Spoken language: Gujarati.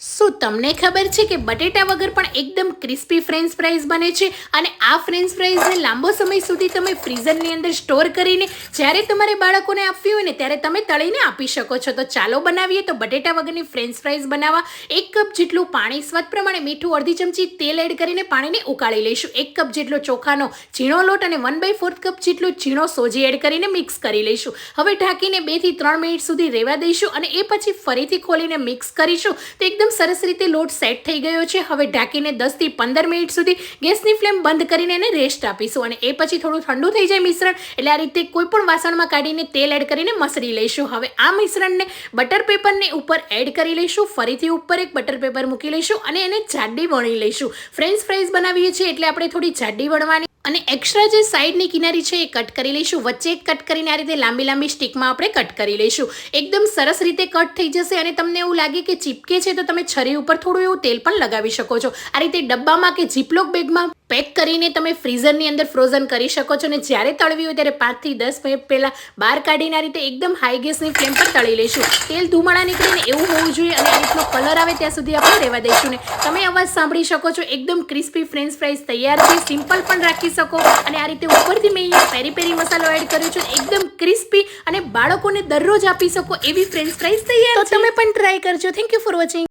શું તમને ખબર છે કે બટેટા વગર પણ એકદમ ક્રિસ્પી ફ્રેન્ચ ફ્રાઈઝ બને છે? અને આ ફ્રેન્ચ ફ્રાઈઝને લાંબો સમય સુધી તમે ફ્રીઝરની અંદર સ્ટોર કરીને જ્યારે તમારે બાળકોને આપવી હોય ને ત્યારે તમે તળીને આપી શકો છો. તો ચાલો બનાવીએ. તો બટેટા વગરની ફ્રેન્ચ ફ્રાઈઝ બનાવવા એક કપ જેટલું પાણી, સ્વાદ પ્રમાણે મીઠું, અડધી ચમચી તેલ એડ કરીને પાણીને ઉકાળી લઈશું. એક કપ જેટલો ચોખાનો ઝીણો લોટ અને વન બાય ફોર્થ કપ જેટલો ઝીણો સોજી એડ કરીને મિક્સ કરી લઈશું. હવે ઢાંકીને બેથી ત્રણ મિનિટ સુધી રહેવા દઈશું અને એ પછી ફરીથી ખોલીને મિક્સ કરીશું. તો એકદમ સરસ રીતે લોટ સેટ થઈ ગયો છે. હવે ઢાંકીને દસથી પંદર મિનિટ સુધી ગેસની ફ્લેમ બંધ કરીને એને રેસ્ટ આપીશું અને એ પછી થોડું ઠંડુ થઈ જાય મિશ્રણ, એટલે આ રીતે કોઈ પણ વાસણમાં કાઢીને તેલ એડ કરીને મસળી લઈશું. હવે આ મિશ્રણને બટર પેપરની ઉપર એડ કરી લઈશું. ફરીથી ઉપર એક બટર પેપર મૂકી લઈશું અને એને જાડી વણી લઈશું. ફ્રેન્ચ ફ્રાઈઝ બનાવીએ છીએ એટલે આપણે થોડી જાડી વણવાની અને એક્સ્ટ્રા જે સાઈડની કિનારી છે એ કટ કરી લઈશું. વચ્ચે કટ કરીને આ રીતે લાંબી લાંબી સ્ટીકમાં આપણે કટ કરી લઈશું. એકદમ સરસ રીતે કટ થઈ જશે અને તમને એવું લાગે કે ચીપકે છે તો તમે છરી ઉપર થોડું એવું તેલ પણ લગાવી શકો છો. આ રીતે ડબ્બામાં કે જીપલોક બેગમાં પેક કરીને તમે ફ્રીઝરની અંદર ફ્રોઝન કરી શકો છો અને જ્યારે તળવી હોય ત્યારે પાંચથી દસ મિનિટ પહેલાં બહાર કાઢીને આ રીતે એકદમ હાઈ ગેસની ફ્લેમ પર તળી લઈશું તેલ ધુમાડા નીકળીને એવું હોવું જોઈએ અને આ રીતનો કલર આવે ત્યાં સુધી આપણે રહેવા દઈશું ને તમે અવાજ સાંભળી શકો છો. એકદમ ક્રિસ્પી ફ્રેન્ચ ફ્રાઈઝ તૈયાર છે. સિમ્પલ પણ રાખી શકો અને આ રીતે ઉપરથી મેં અહીંયા પેરી પેરી મસાલો એડ કર્યો છે. એકદમ ક્રિસ્પી અને બાળકોને દરરોજ આપી શકો એવી ફ્રેન્ચ ફ્રાઈઝ તૈયાર તો તમે પણ ટ્રાય કરજો. Thank you for watching